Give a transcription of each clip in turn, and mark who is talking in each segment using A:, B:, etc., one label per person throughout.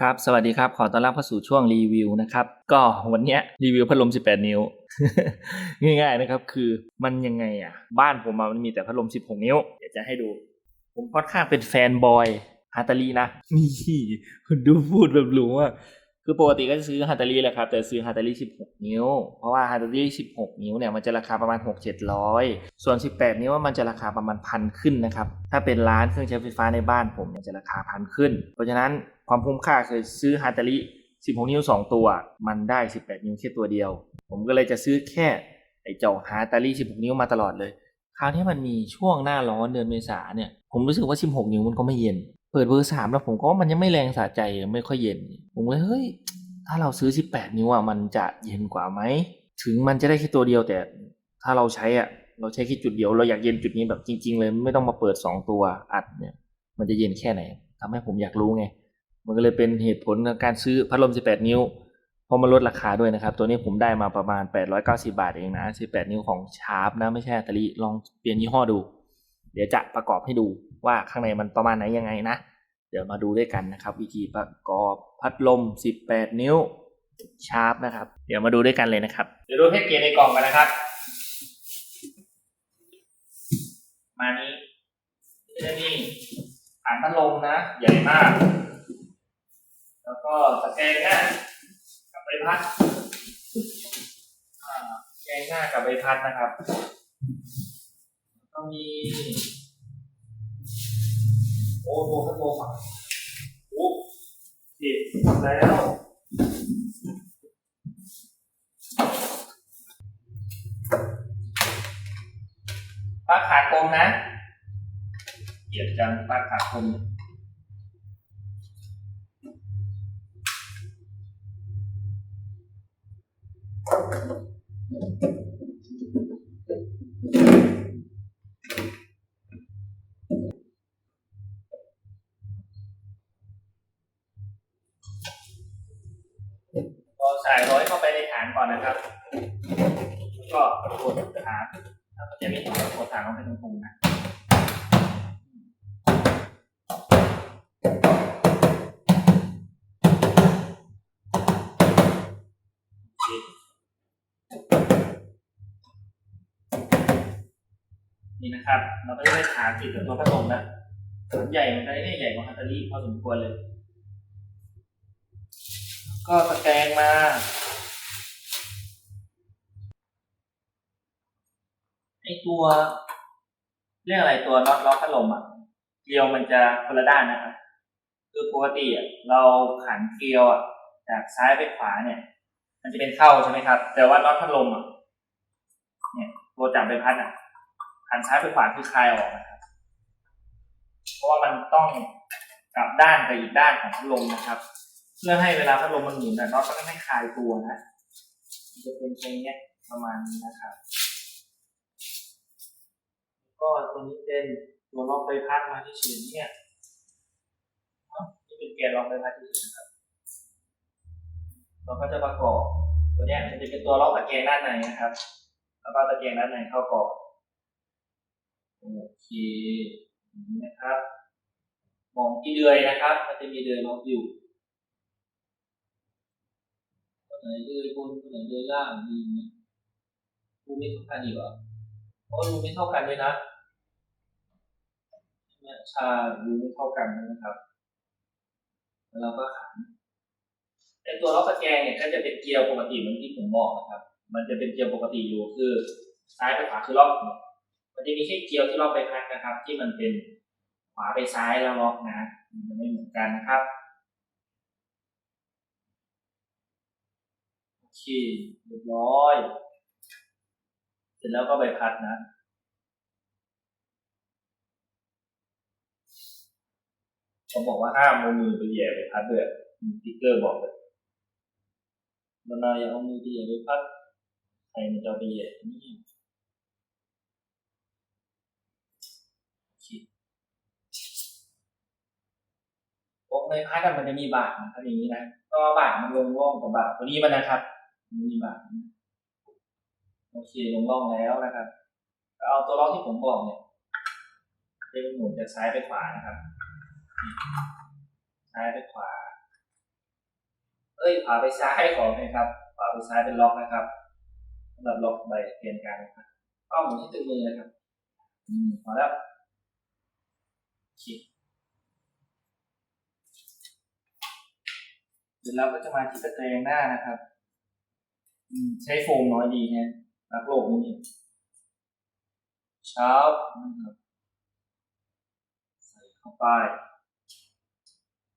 A: ครับ สวัสดีครับ ขอต้อนรับเข้าสู่ช่วงรีวิวนะครับ ก็วันนี้รีวิวพัดลม 18 นิ้ว ง่ายๆนะครับ คือมันยังไงอะ บ้านผมมันมีแต่พัดลม 16 นิ้ว เดี๋ยวจะให้ดู ผมค่อนข้างเป็นแฟนบอยฮาตาลีนะ นี่คุณดูพูดแบบหรูอะ คือปกติก็จะซื้อฮาตาลีแหละครับ แต่ซื้อฮาตาลี16 นิ้ว เพราะว่าฮาตาลี16 นิ้วเนี่ยมันจะราคาประมาณ 6-700 ส่วน 18 นิ้วมันจะราคาประมาณพันขึ้นนะครับ ถ้าเป็นร้านเครื่องใช้ไฟฟ้าในบ้านผมเนี่ยจะราคาพันขึ้น เพราะฉะนั้นความคุ้มค่าคือซื้อฮาตาลี16 นิ้ว 2 ตัว มันได้ 18 นิ้วแค่ตัวเดียว ผมก็เลยจะซื้อแค่ไอ้เจ้าฮาตาลี16 นิ้วมาตลอดเลย คราวนี้มันมีช่วงหน้าร้อนเดือนเมษาเนี่ย ผมรู้สึกว่า 16 นิ้วมันก็ไม่เย็น เปิดเบอร์สามแล้วผมก็มันยังไม่แรงสะใจไม่ค่อยเย็น ผมเลยเฮ้ย ถ้าเราซื้อ 18 นิ้วอะมันจะเย็นกว่าไหม ถึงมันจะได้แค่ตัวเดียวแต่ถ้าเราใช้อะเราใช้แค่จุดเดียวเราอยากเย็นจุดนี้แบบจริง ๆ เลยไม่ต้องมาเปิด 2 ตัวอัดเนี่ย มันจะเย็นแค่ไหนทำให้ผมอยากรู้ไง มันก็เลยเป็นเหตุผลในการซื้อพัดลม 18 นิ้วพราะมันลดราคาด้วยนะครับ ตัวนี้ผมได้มาประมาณ 890 บาทเองนะ 18 นิ้วของชาร์ปนะไม่ใช่อัตลีลองเปลี่ยนยี่ห้อดู เดี๋ยวจะประกอบให้ดู ว่าข้างในมันประมาณไหนยังไงนะ เดี๋ยวมาดูด้วยกันนะครับ วิธีประกอบพัดลม 18 นิ้วชาร์ปนะครับ เดี๋ยวมาดูด้วยกันเลยนะครับ เดี๋ยวดูแพ็กเกจในกล่องกันนะครับ มานี้จะมีอ่านพัดลมนะ ใหญ่มาก แล้วก็ตะแกรงหน้ากับใบพัดตะแกรงหน้ากับใบพัดนะครับแล้วก็มี โอ้โหพัดลมอะโอ้ติดแล้วปลั๊กขาดกลมนะเกลียดจังปลั๊กขาดกลม ก็ใส่ร้อยเข้าไปในฐานก่อนนะครับก็กดฐานแล้วก็จะมีตัวกดฐานลงไปตรงๆนะนี่นะครับ เราก็จะได้ฐานติดกับตัวพัดลมแล้วฐานใหญ่มันก็ได้ใหญ่กว่าฮัตตอรี่พอสมควรเลย ก็ตะแกรงมาไอตัว เรียกอะไรตัวน็อตล็อกพัดลมอะเกลียวมันจะคนละด้านนะครับคือปกติอะเราขันเกลียวอะจากซ้ายไปขวาเนี่ย มันจะเป็นเข้าใช่ไหมครับ แต่ว่าน็อตพัดลมอะเนี่ยตัวจับใบพัดอะขันซ้ายไปขวาคือคลายออกนะครับ เพราะว่ามันต้องกลับด้านไปอีกด้านของพัดลมนะครับ พื่อให้เวลาพัดลมมันหมุนอะน็อตก็ไม่คลายตัวนะมันจะเป็นตรงเนี้ยประมาณนี้นะครับ ก็ตัวนี้เป็นตัวล็อกใบพัดมาที่เฉยๆเนี่ยนี่เป็นแกนล็อกใบพัดที่เฉยนะครับ เราก็จะประกอบตัวเนี้ยมันจะเป็นตัวล็อกตะแกรงด้านในนะครับ แล้วก็ตะแกรงด้านในเข้ากรอบโอเคอย่างนี้นะครับมองที่เดือยนะครับ มันจะมีเดือยล็อกอยู่ ตัว ไหนเลยบนตัวไหนเลยล่างดีเนี่ยรูไม่เท่ากันอีกเหรอเพราะรูไม่เท่ากันด้วยนะเนี่ยชารูไม่เท่ากันนะครับแล้วเราก็ขันไอตัวล็อกตะแกรงเนี่ยก็จะเป็นเกลียวปกติเหมือนที่ผมบอกนะครับ มันจะเป็นเกลียวปกติอยู่คือซ้ายไปขวาคือล็อกเนี่ยมันจะมีแค่เกลียวที่ล็อกไปพักนะครับ ที่มันเป็นขวาไปซ้ายแล้วล็อกนะ มันจะไม่เหมือนกันนะครับ โอเคเรียบร้อย เสร็จแล้วก็ใบพัดนะเขาบอกว่าห้ามเอามือไปแหย่ใบพัดด้วยมีสติ๊กเกอร์บอกเลยนานาอย่าเอามือไปแย่ใบพัด ใครมันจะไปแหย่นี่อเคตรงใบพัดมันจะมีบาทนะครับอย่างนี้นะ ก็เอาบาทมันลงร่องกับบาทตัวนี้มันนะครับ มีบาทโอเคลงร่องแล้วนะครับเอาตัวล็อกที่ผมบอกเนี่ยจะหมุนจากซ้ายไปขวานะครับ ซ้ายไปขวา เอ้ยขวาไปซ้ายขอเลยครับขวาไปซ้ายเป็นล็อกนะครับสำหรับล็อกใบเปลี่ยนกางนะครับก็หมุนที่ตึงมือนะครับ อืมพอแล้วโอเคเดี๋ยวเราก็จะมาติดตะแกรงหน้านะครับ ใช้โฟมน้อยดีฮะรักโลกนี่เช้านะครับใส่เข้าไป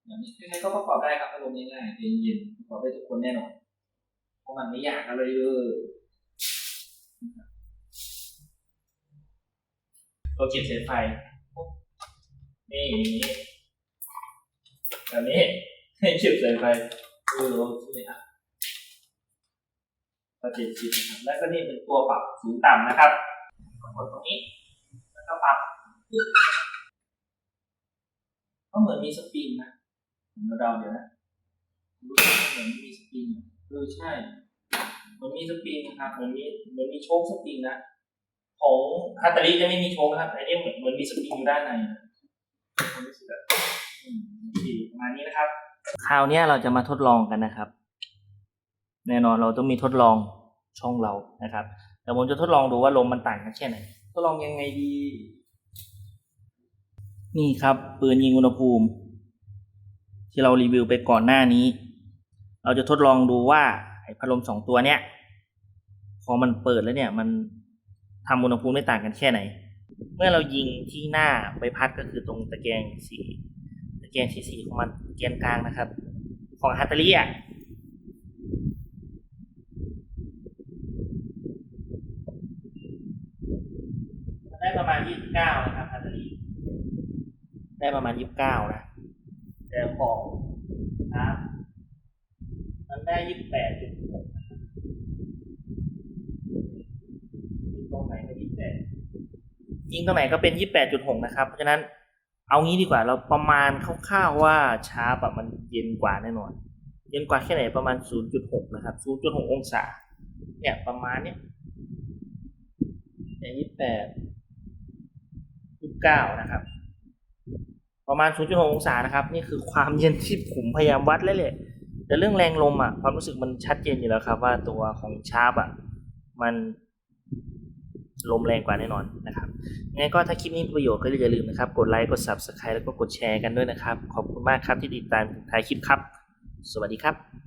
A: อย่างนี้ใครก็ประกอบได้ครับอารมณ์ง่ายๆเย็นๆประกอบได้ทุกคนแน่นอนเพราะมันไม่ยากอะไรเลยนะครับตัวเก็บสายไฟนี่แบบนี้ให้เก็บสายไฟเออโอเคครับ ก็เจ็ดสิบนะครับแล้วก็นี่เป็นตัวปรับสูงต่ำนะครับกดตรงนี้ แล้วก็ปรับก็เหมือนมีสปริงนะผมเดาเดี๋ยวนะรู้สึกเหมือนมีสปริงเออใช่มันมีสปริงนะครับมือนมีเหมือนมีโชคสปริงนะของฮัตตาริจะไม่มีโชคนะครับแต่อันนี่เหมือนเหมือนมีสปริงอยู่ด้านในผมรู้สึกแบบประมาณนี้นะครับ คราวนี้เราจะมาทดลองกันนะครับ แน่นอนเราต้องมีทดลอง ช่องเรานะครับแต่ผมจะทดลองดูว่าลมมันต่างกันแค่ไหนทดลองยังไงดี นี่ครับ ปืนยิงอุณหภูมิ ที่เรารีวิวไปก่อนหน้านี้ เราจะทดลองดูว่าไอ้พัดลมสองตัวเนี้ยพอมันเปิดแล้วเนี่ยมันทำอุณหภูมิได้ต่างกันแค่ไหน เมื่อเรายิงที่หน้าใบพัดก็คือตรงตะแกรงสีตะแกรงสีสีของมันแกนกลางนะครับ ของฮัตเตอรี่อะ ได้ประมาณยี่สิบเก้านะครับฮัตเตอรี่ได้ประมาณยี่สิบเก้านะแต่ของครับมันได้ยี่สิบแปดจุดหกตรงไหนก็ยี่สิบแปดยิงตรงไหนก็เป็นยี่สิบแปดจุดหกนะครับ เพราะฉะนั้นเอางี้ดีกว่าเราประมาณคร่าวๆว่าชาร์ปอะมันเย็นกว่าแน่นอน เย็นกว่าแค่ไหนประมาณ 0.6 นะครับ 0.6 องศา เนี่ยประมาณเนี้ยเนี่ย28 29นะครับ ประมาณ 0.6 องศานะครับ นี่คือความเย็นที่ผมพยายามวัดเลยแหละแต่เรื่องแรงลมอะความรู้สึกมันชัดเจนอยู่แล้วครับ ว่าตัวของชาร์ปอะมันลมแรงกว่าแน่นอนนะครับยังไงก็ถ้าคลิปนี้มีประโยชน์ก็อย่าลืมนะครับ กดไลค์ กด Subscribe แล้วก็กดแชร์กันด้วยนะครับ ขอบคุณมากครับที่ติดตามถึงท้ายคลิปครับ สวัสดีครับ